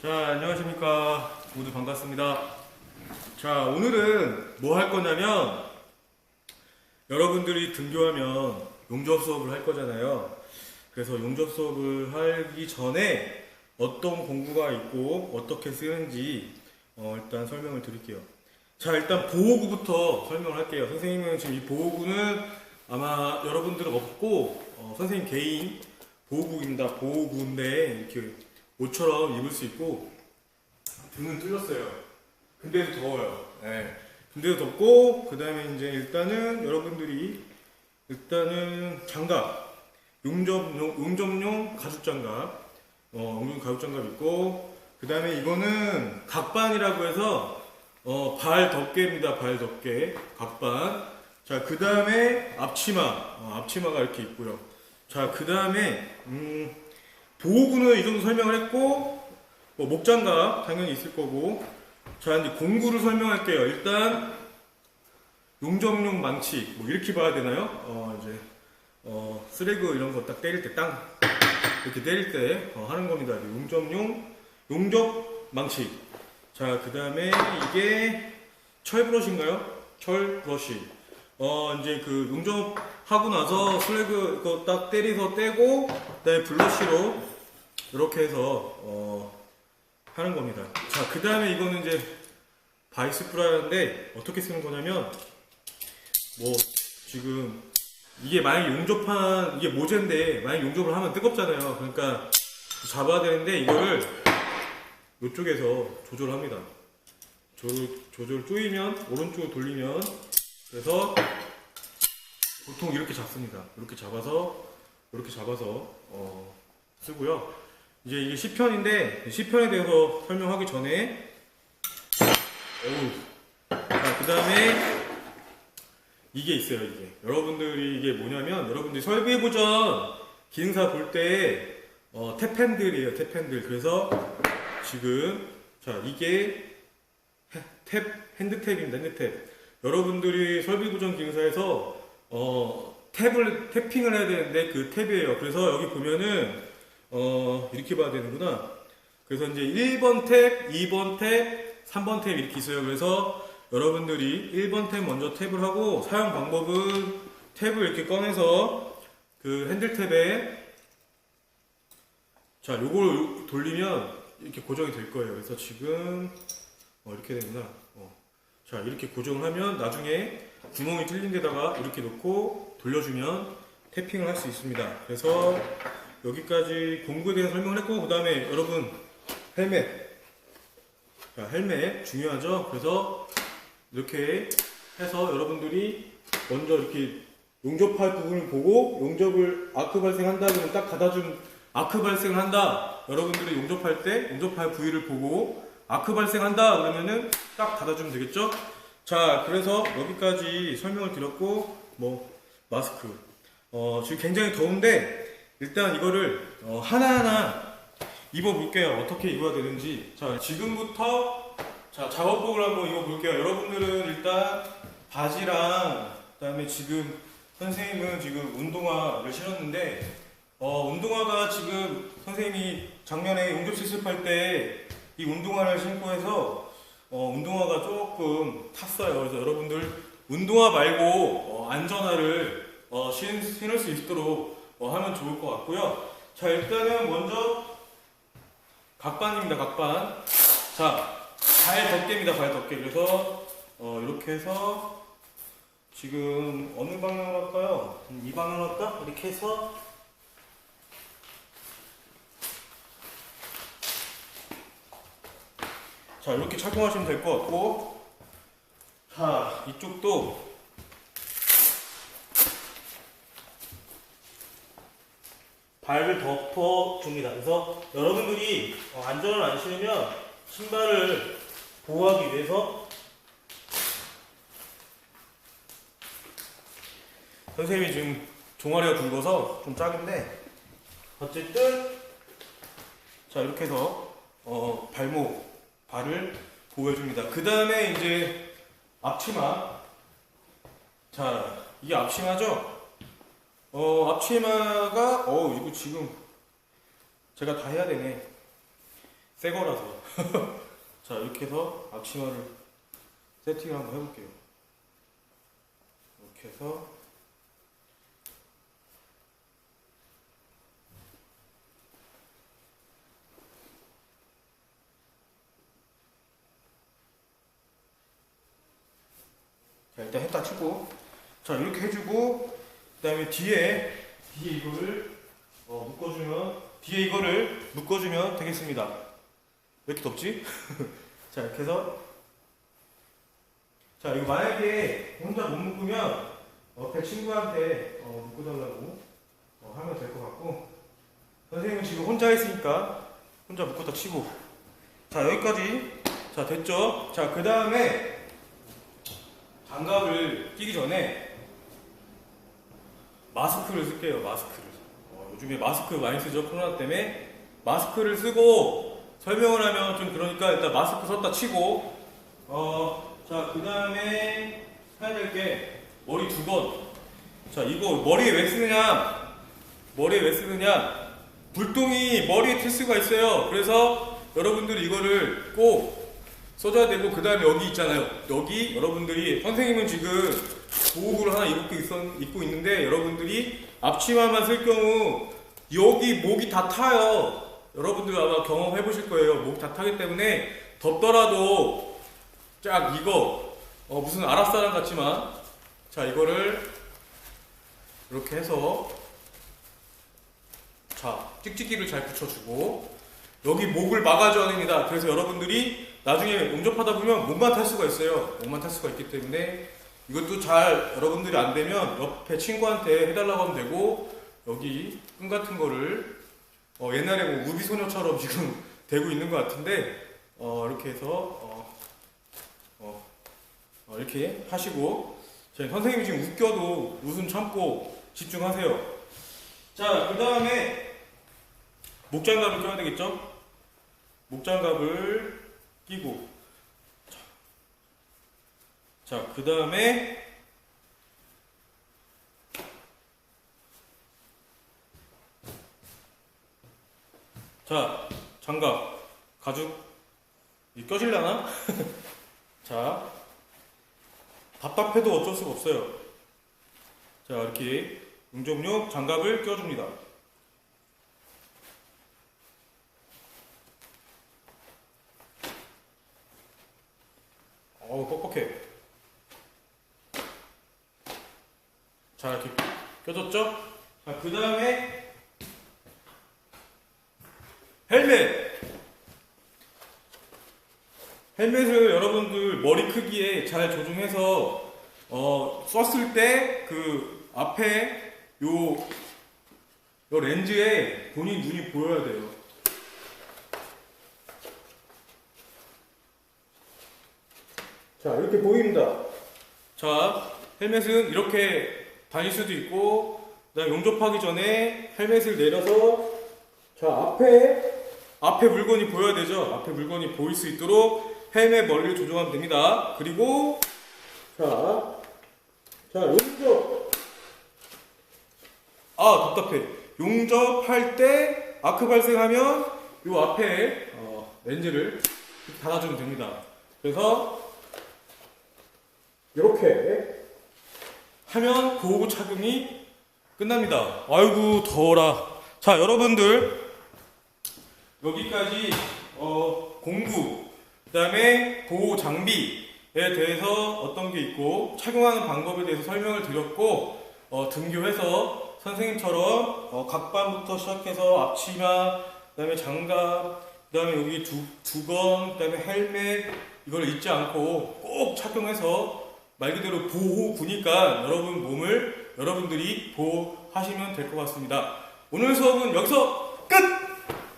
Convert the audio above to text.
자, 안녕하십니까. 모두 반갑습니다. 자, 오늘은 뭐 할 거냐면, 여러분들이 등교하면 용접 수업을 할 거잖아요. 그래서 용접 수업을 하기 전에 어떤 공부가 있고, 어떻게 쓰는지, 어, 일단 설명을 드릴게요. 자, 일단 보호구부터 설명을 할게요. 선생님은 지금 이 보호구는 아마 여러분들은 없고, 어, 선생님 개인 보호구입니다. 보호구인데, 이렇게 옷처럼 입을 수 있고 등은 뚫렸어요. 근데도 더워요. 네. 근데도 덥고 그 다음에 이제 일단은 여러분들이 일단은 장갑 용접용 용접용 가죽 장갑 어 용접 가죽 장갑 있고 그 다음에 이거는 각반이라고 해서 어 발 덮개입니다. 발 덮개 각반. 자 그 다음에 앞치마 어, 앞치마가 이렇게 있고요. 자 그 다음에 음. 보호구는 이 정도 설명을 했고 뭐 목장갑 당연히 있을 거고 자 이제 공구를 설명할게요. 일단 용접용 망치 뭐 이렇게 봐야 되나요? 어 이제 어 쓰레그 이런 거 딱 때릴 때 땅 이렇게 때릴 때 어, 하는 겁니다. 용접용 용접 망치. 자 그 다음에 이게 철 브러쉬인가요? 철 브러쉬. 어 이제 그 용접하고 나서 슬래그 이거 딱 때리서 떼고 그다음에 블러쉬로 이렇게 해서 어 하는 겁니다. 자 그 다음에 이거는 이제 바이스프라인데 어떻게 쓰는 거냐면 뭐 지금 이게 만약 용접한 이게 모재인데 만약 용접을 하면 뜨겁잖아요. 그러니까 잡아야 되는데 이거를 이쪽에서 조절합니다. 조절 조절 조이면 오른쪽으로 돌리면 그래서 보통 이렇게 잡습니다. 이렇게 잡아서 이렇게 잡아서 어, 쓰고요. 이제 이게 시편인데 시편에 대해서 설명하기 전에 자 그다음에 이게 있어요. 이게 여러분들이 이게 뭐냐면 여러분들이 설비 보전 기능사 볼때 어, 탭핸들이에요. 탭핸들 그래서 지금 자 이게 해- 탭 핸드탭입니다. 핸드탭 여러분들이 설비구전 기능사에서 어, 탭을 탭핑을 해야 되는데 그 탭이에요. 그래서 여기 보면은 어, 이렇게 봐야 되는구나. 그래서 이제 1번 탭, 2번 탭, 3번 탭 이렇게 있어요. 그래서 여러분들이 1번 탭 먼저 탭을 하고 사용 방법은 탭을 이렇게 꺼내서 그 핸들 탭에 자, 요걸 돌리면 이렇게 고정이 될 거예요. 그래서 지금 어, 이렇게 됩니다. 어. 자 이렇게 고정을 하면 나중에 구멍이 뚫린 데다가 이렇게 놓고 돌려주면 태핑을 할 수 있습니다. 그래서 여기까지 공구에 대해서 설명을 했고 그 다음에 여러분 헬멧 자, 헬멧 중요하죠. 그래서 이렇게 해서 여러분들이 먼저 이렇게 용접할 부분을 보고 용접을 아크 발생한다 그러면 딱 닫아준 아크 발생을 한다. 여러분들이 용접할 때 용접할 부위를 보고 아크 발생한다 그러면은 딱 닫아주면 되겠죠? 자, 그래서 여기까지 설명을 드렸고 뭐 마스크 어, 지금 굉장히 더운데 일단 이거를 어, 하나하나 입어볼게요. 어떻게 입어야 되는지. 자, 지금부터 자 작업복을 한번 입어볼게요. 여러분들은 일단 바지랑 그다음에 지금 선생님은 지금 운동화를 신었는데 어, 운동화가 지금 선생님이 작년에 용접 실습할 때 이 운동화를 신고 해서 어, 운동화가 조금 탔어요. 그래서 여러분들 운동화 말고 어, 안전화를 어, 신, 신을 수 있도록 어, 하면 좋을 것 같고요. 자 일단은 먼저 각반입니다. 각반. 자, 발 덮개입니다. 발 덮개. 그래서 어, 이렇게 해서 지금 어느 방향으로 할까요? 음, 이 방향으로 할까? 이렇게 해서 자, 이렇게 착용하시면 될 것 같고 자, 이쪽도 발을 덮어 줍니다. 그래서 여러분들이 어, 안전을 안 신으면 신발을 보호하기 위해서 선생님이 지금 종아리가 굵어서 좀 작은데 어쨌든 자 이렇게 해서 어, 발목 발을 보호해줍니다. 그 다음에 이제 앞치마 자 이게 앞치마죠? 어, 앞치마가, 어, 이거 지금 제가 다 해야 되네. 새 거라서. 자, 이렇게 해서 앞치마를 세팅을 한번 해볼게요. 이렇게 해서 자 일단 했다 치고 자 이렇게 해주고 그 다음에 뒤에 뒤에 이거를 어, 묶어주면 뒤에 이거를 묶어주면 되겠습니다. 왜 이렇게 덥지? 자 이렇게 해서. 자 이거 만약에 혼자 못 묶으면 옆에 친구한테 어, 묶어달라고 어, 하면 될 것 같고. 선생님은 지금 혼자 했으니까 혼자 묶었다 치고. 자 여기까지. 자 됐죠? 자 그 다음에 장갑을 끼기 전에 마스크를 쓸게요 마스크를. 어, 요즘에 마스크 많이 쓰죠 코로나 때문에? 마스크를 쓰고 설명을 하면 좀 그러니까 일단 마스크 썼다 치고 어 자 그 다음에 해야 될 게. 머리 두 번 자 이거 머리에 왜 쓰느냐? 머리에 왜 쓰느냐? 불똥이 머리에 튈 수가 있어요. 그래서 여러분들이 이거를 꼭 써줘야 되고 그 다음에 여기 있잖아요. 여기 여러분들이 선생님은 지금 보호구를 하나 입고, 있었, 입고 있는데 여러분들이 앞치마만 쓸 경우 여기 목이 다 타요. 여러분들 아마 경험해 보실 거예요. 목이 다 타기 때문에 덥더라도 쫙 이거 어, 무슨 아랍 사람 같지만 자 이거를 이렇게 해서 자 찍찍이를 잘 붙여주고 여기 목을 막아줘야 됩니다. 그래서 여러분들이 나중에 용접하다 보면 목만 탈 수가 있어요. 목만 탈 수가 있기 때문에 이것도 잘 여러분들이 안 되면 옆에 친구한테 해달라고 하면 되고 여기 끈 같은 거를 어, 옛날에 뭐 우비소녀처럼 지금 되고 있는 것 같은데 어, 이렇게 해서 어, 어, 어, 이렇게 하시고 제 선생님이 지금 웃겨도 웃음 참고 집중하세요. 자, 그 다음에 목장갑을 껴야 되겠죠? 목장갑을 끼고 자 그 다음에 자 장갑 가죽. 이 껴질려나? 자 답답해도 어쩔 수가 없어요. 자 이렇게 용접용 장갑을 껴줍니다 어우 뻑뻑해 자 이렇게 껴졌죠? 자 그 다음에 헬멧 헬멧을 여러분들 머리 크기에 잘 조정해서 어, 썼을 때 그 앞에 요, 요 렌즈에 본인 눈이 보여야 돼요 자 이렇게 보입니다. 자 헬멧은 이렇게 다닐 수도 있고 그다음 용접하기 전에 헬멧을 내려서 자 앞에 앞에 물건이 보여야 되죠. 앞에 물건이 보일 수 있도록 헬멧 멀리를 조정하면 됩니다. 그리고 자, 자 용접 아 답답해. 용접할 때 아크 발생하면 요 앞에 어, 렌즈를 닫아주면 됩니다. 그래서 이렇게 하면 보호구 착용이 끝납니다. 아이고 더워라. 자 여러분들 여기까지 어, 공구 그다음에 보호 장비에 대해서 어떤 게 있고 착용하는 방법에 대해서 설명을 드렸고 어, 등교해서 선생님처럼 어, 각반부터 시작해서 앞치마 그다음에 장갑 그다음에 여기 두 두건 그다음에 헬멧 이걸 잊지 않고 꼭 착용해서 말 그대로 보호구니까 여러분 몸을 여러분들이 보호하시면 될 것 같습니다. 오늘 수업은 여기서 끝!